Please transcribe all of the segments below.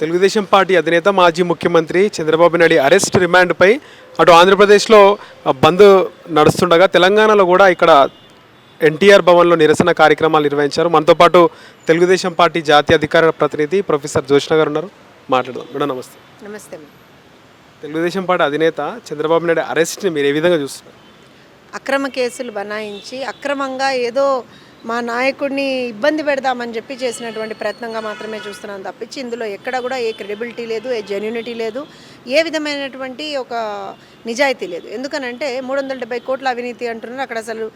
Telugu Desam party అధినేత మాజీ ముఖ్యమంత్రి చంద్రబాబు నాయుడు అరెస్ట్ రిమాండ్పై అటు ఆంధ్రప్రదేశ్లో బంద్ నడుస్తుండగా తెలంగాణలో కూడా ఇక్కడ ఎన్టీఆర్ భవన్లో నిరసన కార్యక్రమాలు నిర్వహించారు. మనతో పాటు తెలుగుదేశం పార్టీ జాతీయ అధికార ప్రతినిధి ప్రొఫెసర్ జోష్ణ గారు ఉన్నారు. మాట్లాడదాం. మేడం నమస్తే. నమస్తే తెలుగుదేశం పార్టీ అధినేత చంద్రబాబు నాయుడు అరెస్ట్ని మీరు ఏ విధంగా చూస్తున్నారు? అక్రమ కేసులు బనాయించి అక్రమంగా ఏదో మా నాయకుడిని ఇబ్బంది పెడదామని చెప్పి చేసినటువంటి ప్రయత్నంగా మాత్రమే చూస్తున్నాను తప్పించి ఇందులో ఎక్కడ కూడా ఏ క్రెడిబిలిటీ లేదు ఏ జెన్యునిటీ లేదు ఏ విధమైనటువంటి ఒక నిజాయితీ లేదు. ఎందుకనంటే మూడు వందల డెబ్బై కోట్ల అవినీతి అంటున్నారు అక్కడ అసలు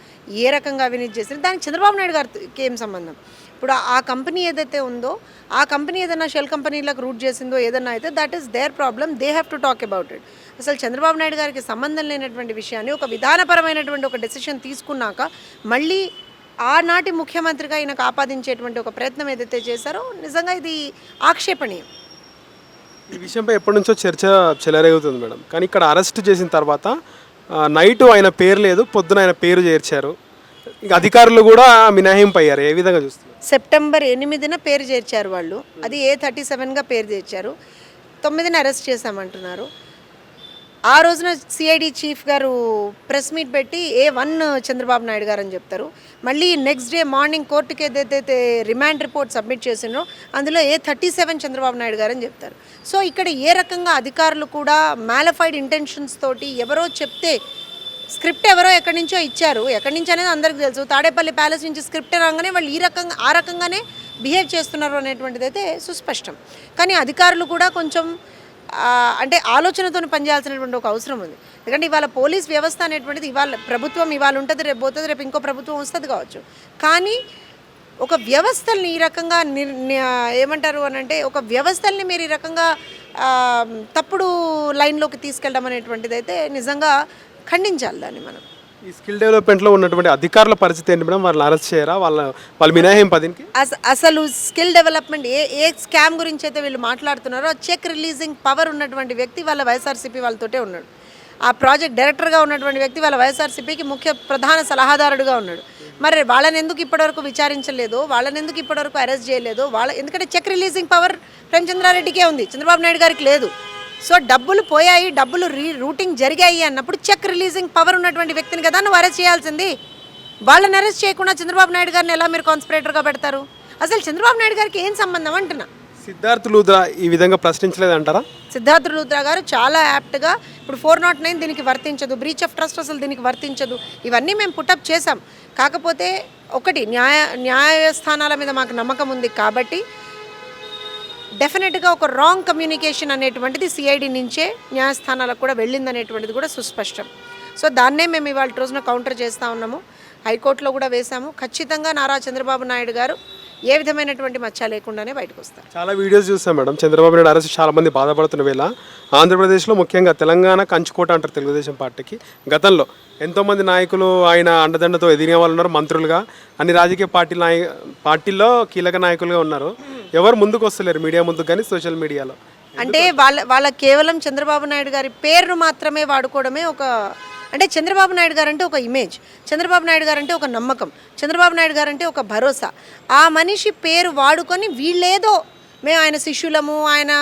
ఏ రకంగా అవినీతి చేసినా దానికి చంద్రబాబు నాయుడు గారికి ఏం సంబంధం? ఇప్పుడు ఆ కంపెనీ ఏదైతే ఉందో ఆ కంపెనీ ఏదైనా షెల్ కంపెనీలకు రూట్ చేసిందో ఏదైనా అయితే that is their problem they have to talk about it అసలు చంద్రబాబు నాయుడు గారికి సంబంధం లేనటువంటి విషయాన్ని ఒక విధానపరమైనటువంటి ఒక డెసిషన్ తీసుకున్నాక మళ్ళీ ఆనాటి ముఖ్యమంత్రిగా ఈయనకు ఆపాదించేటువంటి ఒక ప్రయత్నం ఏదైతే చేశారో నిజంగా ఇది ఆక్షేపణీయం. ఈ విషయంపై ఎప్పటి నుంచో చర్చ చెలరేగుతుంది మేడం. కానీ ఇక్కడ అరెస్ట్ చేసిన తర్వాత నైట్ ఆయన పేరు లేదు పొద్దున ఆయన పేరు చేర్చారు. ఇక అధికారులు కూడా మినహాయింపు అయ్యారు ఏ విధంగా చూస్తున్నారు? సెప్టెంబర్ ఎనిమిదిన పేరు చేర్చారు వాళ్ళు. అది ఏ థర్టీ సెవెన్గా పేరు చేర్చారు. తొమ్మిదిన అరెస్ట్ చేశామంటున్నారు. ఆ రోజున సిఐడి చీఫ్ గారు ప్రెస్ మీట్ పెట్టి ఏ వన్ చంద్రబాబు నాయుడు గారు అని చెప్తారు. మళ్ళీ నెక్స్ట్ డే మార్నింగ్ కోర్టుకి ఏదైతే రిమాండ్ రిపోర్ట్ సబ్మిట్ చేసినో అందులో A thirty seven Chandrababu Naidu గారు అని చెప్తారు. సో ఇక్కడ ఏ రకంగా అధికారులు కూడా మ్యాలఫైడ్ ఇంటెన్షన్స్ తోటి ఎవరో చెప్తే స్క్రిప్ట్ ఎవరో ఎక్కడి నుంచో ఇచ్చారు ఎక్కడి నుంచి అనేది అందరికీ తెలుసు. తాడేపల్లి ప్యాలెస్ నుంచి స్క్రిప్ట్ రాగానే వాళ్ళు ఈ రకంగా ఆ రకంగానే బిహేవ్ చేస్తున్నారు అనేటువంటిది అయితే సుస్పష్టం. కానీ అధికారులు కూడా కొంచెం అంటే ఆలోచనతో పనిచేయాల్సినటువంటి ఒక అవసరం ఉంది. ఎందుకంటే ఇవాళ పోలీస్ వ్యవస్థ అనేటువంటిది ఇవాళ ప్రభుత్వం ఇవాళ ఉంటుంది రేపు పోతుంది రేపు ఇంకో ప్రభుత్వం వస్తుంది కావచ్చు. కానీ ఒక వ్యవస్థల్ని ఈ రకంగా ఏమంటారు అని అంటే ఒక వ్యవస్థల్ని మీరు ఈ రకంగా తప్పుడు లైన్లోకి తీసుకెళ్ళడం అనేటువంటిది అయితే నిజంగా ఖండించాలి దాన్ని మనం. ఈ స్కిల్ డెవలప్మెంట్లో ఉన్నటువంటి అధికారుల పరిస్థితి ఏంటి మేడం? వాళ్ళని అరెస్ట్ చేయరా? వాళ్ళ వాళ్ళ మినహాయింపు దీనికి అసలు స్కిల్ డెవలప్మెంట్ ఏ ఏ స్కామ్ గురించి అయితే వీళ్ళు మాట్లాడుతున్నారో చెక్ రిలీజింగ్ పవర్ ఉన్నటువంటి వ్యక్తి వాళ్ళ వైఎస్ఆర్సీపీ వాళ్ళతోటే ఉన్నాడు. ఆ ప్రాజెక్ట్ డైరెక్టర్గా ఉన్నటువంటి వ్యక్తి వాళ్ళ వైఎస్ఆర్సీపీకి ముఖ్య ప్రధాన సలహాదారుడుగా ఉన్నాడు. మరి వాళ్ళని ఎందుకు ఇప్పటివరకు విచారించలేదు వాళ్ళని ఎందుకు ఇప్పటివరకు అరెస్ట్ చేయలేదు వాళ్ళ ఎందుకంటే చెక్ రిలీజింగ్ పవర్ ప్రేమచంద్రారెడ్డికే ఉంది. చంద్రబాబు నాయుడు గారికి లేదు. సో డబ్బులు పోయాయి డబ్బులు రీ రూటింగ్ జరిగాయి అన్నప్పుడు చెక్ రిలీజింగ్ పవర్ ఉన్నటువంటి వ్యక్తిని కదా నువ్వు అరెస్ట్ చేయాల్సింది? వాళ్ళని అరెస్ట్ చేయకుండా చంద్రబాబు నాయుడు గారిని ఎలా మీరు కాన్స్పిరేటర్గా పెడతారు? అసలు చంద్రబాబు నాయుడు గారికి ఏం సంబంధం అంటున్నా? సిద్ధార్థ్ లూద్రా ఈ విధంగా ప్రశ్నించలేదంటారా? సిద్ధార్థ రుద్ర గారు చాలా యాప్ట్గా ఇప్పుడు ఫోర్ నాట్ నైన్ దీనికి వర్తించదు బ్రీచ్ ఆఫ్ ట్రస్ట్ అసలు దీనికి వర్తించదు. ఇవన్నీ మేము పుటప్ చేసాం కాకపోతే ఒకటి న్యాయ న్యాయస్థానాల మీద మాకు నమ్మకం ఉంది కాబట్టి డెఫినెట్గా ఒక రాంగ్ కమ్యూనికేషన్ అనేటువంటిది సిఐడి నుంచే న్యాయస్థానాలకు కూడా వెళ్ళింది అనేటువంటిది కూడా సుస్పష్టం. సో దాన్నే మేము ఇవాళ రోజున కౌంటర్ చేస్తూ ఉన్నాము. హైకోర్టులో కూడా వేశాము. ఖచ్చితంగా నారా చంద్రబాబు నాయుడు గారు ఏ విధమైనటువంటి మచ్చ లేకుండానే బయటకు వస్తారు. చాలా వీడియోస్ చూసాం మేడం. చంద్రబాబు నాయుడు అరెస్ట్ చాలా మంది బాధపడుతున్న వేళ ఆంధ్రప్రదేశ్లో ముఖ్యంగా తెలంగాణ కంచుకోట అంటారు తెలుగుదేశం పార్టీకి. గతంలో ఎంతోమంది నాయకులు ఆయన అండదండతో ఎదిగిన వాళ్ళు ఉన్నారు. మంత్రులుగా అన్ని రాజకీయ పార్టీ నాయ పార్టీల్లో కీలక నాయకులుగా ఉన్నారు. ఎవరు ముందుకు వస్తలేరు మీడియా ముందుకు కానీ సోషల్ మీడియాలో. అంటే వాళ్ళ వాళ్ళ కేవలం చంద్రబాబు నాయుడు గారి పేరును మాత్రమే వాడుకోవడమే ఒక అంటే చంద్రబాబు నాయుడు గారు అంటే ఒక ఇమేజ్ చంద్రబాబు నాయుడు గారు అంటే ఒక నమ్మకం చంద్రబాబు నాయుడు గారు అంటే ఒక భరోసా. ఆ మనిషి పేరు వాడుకొని వీళ్ళేదో మేము ఆయన శిష్యులము ఆయన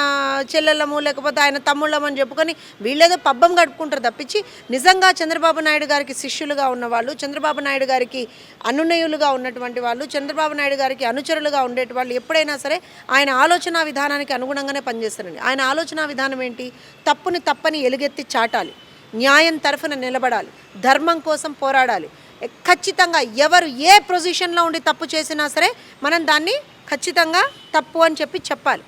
చెల్లెలము లేకపోతే ఆయన తమ్ముళ్ళము అని చెప్పుకొని వీళ్ళేదో పబ్బం గడుపుకుంటారు తప్పించి నిజంగా చంద్రబాబు నాయుడు గారికి శిష్యులుగా ఉన్నవాళ్ళు చంద్రబాబు నాయుడు గారికి అనునయులుగా ఉన్నటువంటి వాళ్ళు చంద్రబాబు నాయుడు గారికి అనుచరులుగా ఉండేటి వాళ్ళు ఎప్పుడైనా సరే ఆయన ఆలోచన విధానానికి అనుగుణంగానే పనిచేస్తారండి. ఆయన ఆలోచన విధానం ఏంటి? తప్పుని తప్పని ఎలుగెత్తి చాటాలి. న్యాయం తరఫున నిలబడాలి. ధర్మం కోసం పోరాడాలి. ఖచ్చితంగా ఎవరు ఏ పొజిషన్లో ఉండి తప్పు చేసినా సరే మనం దాన్ని ఖచ్చితంగా తప్పు అని చెప్పి చెప్పాలి.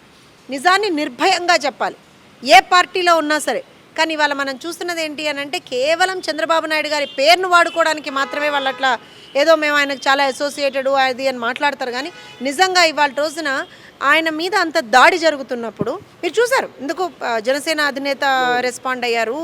నిజాన్ని నిర్భయంగా చెప్పాలి. ఏ పార్టీలో ఉన్నా సరే. కానీ ఇవాళ మనం చూస్తున్నది ఏంటి అని అంటే కేవలం చంద్రబాబు నాయుడు గారి పేరును వాడుకోవడానికి మాత్రమే వాళ్ళు అట్లా ఏదో మేము ఆయనకు చాలా అసోసియేటెడ్ అది అని మాట్లాడతారు. కానీ నిజంగా ఇవాళ రోజున ఆయన మీద అంత దాడి జరుగుతున్నప్పుడు మీరు చూసారు ఎందుకు జనసేన అధినేత రెస్పాండ్ అయ్యారు?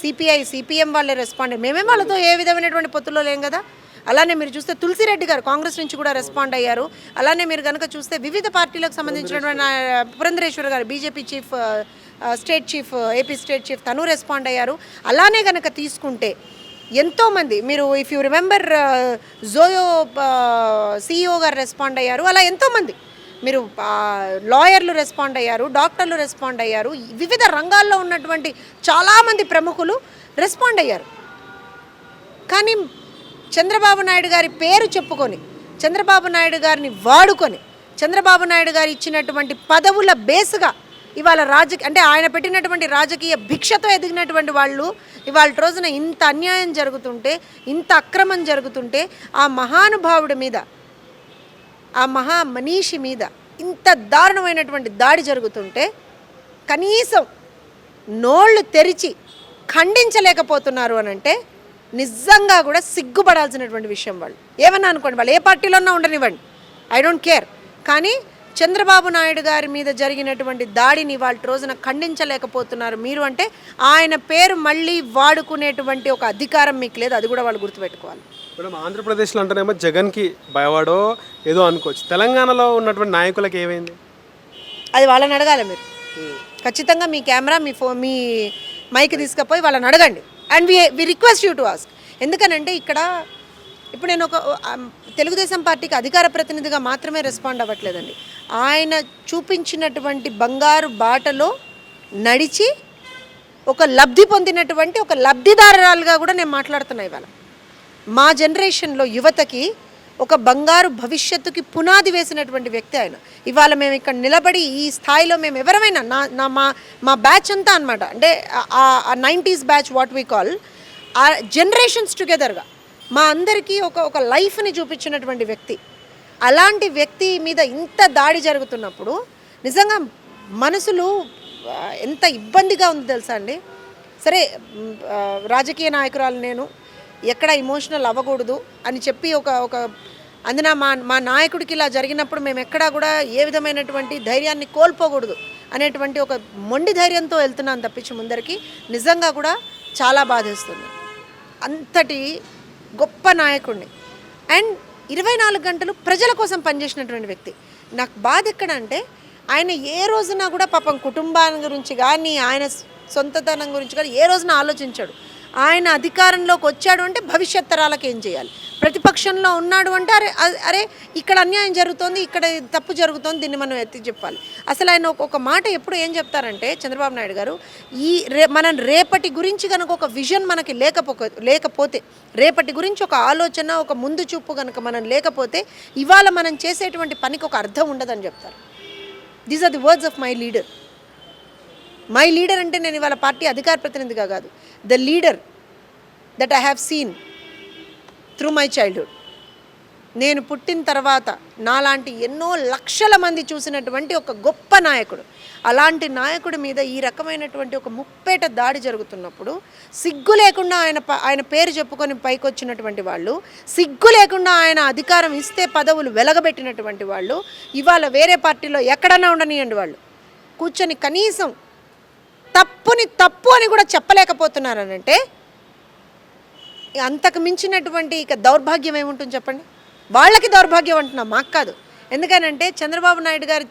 సిపిఐ సిపిఎం వాళ్ళే రెస్పాండ్ అయ్యారు. మేమే వాళ్ళతో ఏ విధమైనటువంటి పొత్తులో లేం కదా? అలానే మీరు చూస్తే తులసిరెడ్డి గారు కాంగ్రెస్ నుంచి కూడా రెస్పాండ్ అయ్యారు. అలానే మీరు కనుక చూస్తే వివిధ పార్టీలకు సంబంధించినటువంటి ఆ, పురంధరేశ్వర్ గారు BJP chief state chief AP state chief తను రెస్పాండ్ అయ్యారు. అలానే కనుక తీసుకుంటే ఎంతోమంది మీరు if you remember Zoho CEO గారు రెస్పాండ్ అయ్యారు. అలా ఎంతోమంది మీరు లాయర్లు రెస్పాండ్ అయ్యారు డాక్టర్లు రెస్పాండ్ అయ్యారు. వివిధ రంగాల్లో ఉన్నటువంటి చాలామంది ప్రముఖులు రెస్పాండ్ అయ్యారు. కానీ చంద్రబాబు నాయుడు గారి పేరు చెప్పుకొని చంద్రబాబు నాయుడు గారిని వాడుకొని చంద్రబాబు నాయుడు గారు ఇచ్చినటువంటి పదవుల బేస్గా ఇవాళ రాజకీయ అంటే ఆయన పెట్టినటువంటి రాజకీయ భిక్షతో ఎదిగినటువంటి వాళ్ళు ఇవాళ రోజున ఇంత అన్యాయం జరుగుతుంటే ఇంత అక్రమం జరుగుతుంటే ఆ మహానుభావుడి మీద ఆ మహా మనీషి మీద ఇంత దారుణమైనటువంటి దాడి జరుగుతుంటే కనీసం నోళ్ళు తెరిచి ఖండించలేకపోతున్నారు అని అంటే నిజంగా కూడా సిగ్గుపడాల్సినటువంటి విషయం వాళ్ళు. ఏమన్నా అనుకోండి వాళ్ళు ఏ పార్టీలోన్నా ఉండనివ్వండి. ఐ డోంట్ కేర్ కానీ చంద్రబాబు నాయుడు గారి మీద జరిగినటువంటి దాడిని వాళ్ళ రోజున ఖండించలేకపోతున్నారు మీరు అంటే ఆయన పేరు మళ్ళీ వాడుకునేటువంటి ఒక అధికారం మీకు లేదు అది కూడా వాళ్ళు గుర్తుపెట్టుకోవాలి. మేడం ఆంధ్రప్రదేశ్లో అంటేనేమో జగన్కి భయవాడో ఏదో అనుకోవచ్చు. తెలంగాణలో ఉన్నటువంటి నాయకులకు ఏమైంది? అది వాళ్ళని అడగాలి మీరు. ఖచ్చితంగా మీ కెమెరా మీ ఫో మీ మైక్ తీసుకుపోయి వాళ్ళని అడగండి. And we we request you to ask ఎందుకనంటే ఇక్కడ ఇప్పుడు నేను ఒక um, తెలుగుదేశం పార్టీకి అధికార ప్రతినిధిగా మాత్రమే రెస్పాండ్ అవ్వట్లేదండి. ఆయన చూపించినటువంటి బంగారు బాటలో నడిచి ఒక లబ్ధి పొందినటువంటి ఒక లబ్ధిదారురాలుగా కూడా నేను మాట్లాడుతున్నా ఇవాళ. మా జనరేషన్లో యువతకి ఒక బంగారు భవిష్యత్తుకి పునాది వేసినటువంటి వ్యక్తి ఆయన. ఇవాళ మేము ఇక్కడ నిలబడి ఈ స్థాయిలో మేము ఎవరమైనా నా నా మా మా బ్యాచ్ అంతా అనమాట అంటే ఆ nineties batch what we call uh generations టుగెదర్గా మా అందరికీ ఒక ఒక లైఫ్ని చూపించినటువంటి వ్యక్తి. అలాంటి వ్యక్తి మీద ఇంత దాడి జరుగుతున్నప్పుడు నిజంగా మనసులు ఎంత ఇబ్బందిగా ఉంది తెలుసా అండి? సరే రాజకీయ నాయకురాలు నేను ఎక్కడ ఇమోషనల్ అవ్వకూడదు అని చెప్పి ఒక ఒక అందున మా మా నాయకుడికి ఇలా జరిగినప్పుడు మేము ఎక్కడా కూడా ఏ విధమైనటువంటి ధైర్యాన్ని కోల్పోకూడదు అనేటువంటి ఒక మొండి ధైర్యంతో వెళ్తున్నాను తప్పించి ముందరికి. నిజంగా కూడా చాలా బాధిస్తుంది. అంతటి గొప్ప నాయకుడిని. అండ్ ఇరవై నాలుగు గంటలు ప్రజల కోసం పనిచేసినటువంటి వ్యక్తి. నాకు బాధ ఎక్కడంటే ఆయన ఏ రోజున కూడా పాపం కుటుంబాన్ని గురించి కానీ ఆయన సొంతతనం గురించి కానీ ఏ రోజున ఆలోచించాడు. ఆయన అధికారంలోకి వచ్చాడు అంటే భవిష్యత్ తరాలకు ఏం చేయాలి? ప్రతిపక్షంలో ఉన్నాడు అంటే అరే అరే ఇక్కడ అన్యాయం జరుగుతోంది ఇక్కడ తప్పు జరుగుతోంది దీన్ని మనం ఎత్తి చెప్పాలి. అసలు ఆయన ఒక- ఒక మాట ఎప్పుడు ఏం చెప్తారంటే చంద్రబాబు నాయుడు గారు ఈ రే మనం రేపటి గురించి కనుక ఒక విజన్ మనకి లేకపో లేకపోతే రేపటి గురించి ఒక ఆలోచన ఒక ముందు చూపు కనుక మనం లేకపోతే ఇవాళ మనం చేసేటువంటి పనికి ఒక అర్థం ఉండదని చెప్తారు. These are the words of my leader my leader అంటే నేను ఇవాళ పార్టీ అధికార ప్రతినిధిగా కాదు. The leader that I have seen through my childhood నేను పుట్టిన తర్వాత నాలాంటి ఎన్నో లక్షల మంది చూసినటువంటి ఒక గొప్ప నాయకుడు. అలాంటి నాయకుడి మీద ఈ రకమైనటువంటి ఒక ముప్పేట దాడి జరుగుతున్నప్పుడు సిగ్గు లేకుండా ఆయన ఆయన పేరు చెప్పుకొని పైకొచ్చినటువంటి వాళ్ళు సిగ్గు లేకుండా ఆయన అధికారం ఇస్తే పదవులు వెలగబెట్టినటువంటి వాళ్ళు ఇవాళ వేరే పార్టీలో ఎక్కడన్నా ఉండనియండి వాళ్ళు. కూర్చొని కనీసం తప్పుని తప్పు అని కూడా చెప్పలేకపోతున్నారనంటే అంతకు మించినటువంటి ఇక దౌర్భాగ్యం ఏముంటుంది చెప్పండి? వాళ్ళకి దౌర్భాగ్యం అంటున్నా మాకు కాదు. ఎందుకనంటే చంద్రబాబు నాయుడు గారు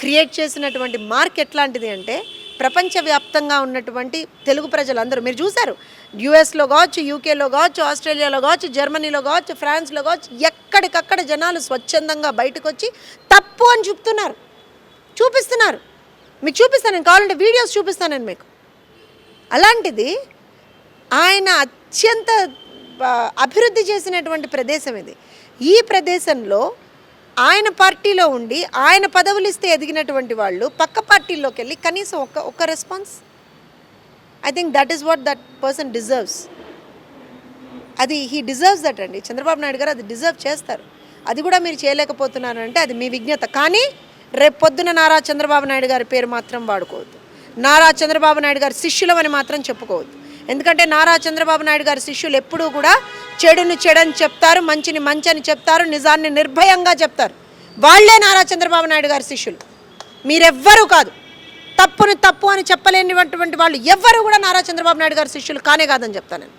క్రియేట్ చేసినటువంటి మార్క్ ఎట్లాంటిది అంటే ప్రపంచవ్యాప్తంగా ఉన్నటువంటి తెలుగు ప్రజలందరూ మీరు చూశారు యుఎస్లో కావచ్చు యూకేలో కావచ్చు ఆస్ట్రేలియాలో కావచ్చు జర్మనీలో కావచ్చు ఫ్రాన్స్లో కావచ్చు ఎక్కడికక్కడ జనాలు స్వచ్ఛందంగా బయటకు వచ్చి తప్పు అని చెప్తున్నారు చూపిస్తున్నారు. మీకు చూపిస్తాను నేను కావాలంటే వీడియోస్ చూపిస్తాను నేను మీకు. అలాంటిది ఆయన అత్యంత అభివృద్ధి చేసినటువంటి ప్రదేశం ఇది. ఈ ప్రదేశంలో ఆయన పార్టీలో ఉండి ఆయన పదవులు ఇస్తే ఎదిగినటువంటి వాళ్ళు పక్క పార్టీల్లోకి వెళ్ళి కనీసం ఒక్క ఒక్క response. I think that is what that person deserves అది హీ డిజర్వ్స్ దట్ అండి. చంద్రబాబు నాయుడు గారు అది డిజర్వ్ చేస్తారు. అది కూడా మీరు చేయలేకపోతున్నారంటే అది మీ విజ్ఞత. కానీ రేపు పొద్దున నారా చంద్రబాబు నాయుడు గారి పేరు మాత్రం వాడుకోవద్దు. నారా చంద్రబాబు నాయుడు గారి శిష్యులమని మాత్రం చెప్పుకోవద్దు. ఎందుకంటే నారా చంద్రబాబు నాయుడు గారి శిష్యులు ఎప్పుడూ కూడా చెడును చెడని చెప్తారు మంచిని మంచని చెప్తారు నిజాన్ని నిర్భయంగా చెప్తారు. వాళ్ళే నారా చంద్రబాబు నాయుడు గారి శిష్యులు. మీరెవ్వరూ కాదు. తప్పును తప్పు అని చెప్పలేనిటువంటి వాళ్ళు ఎవ్వరూ కూడా నారా చంద్రబాబు నాయుడు గారి శిష్యులు కానే కాదని చెప్తాను నేను.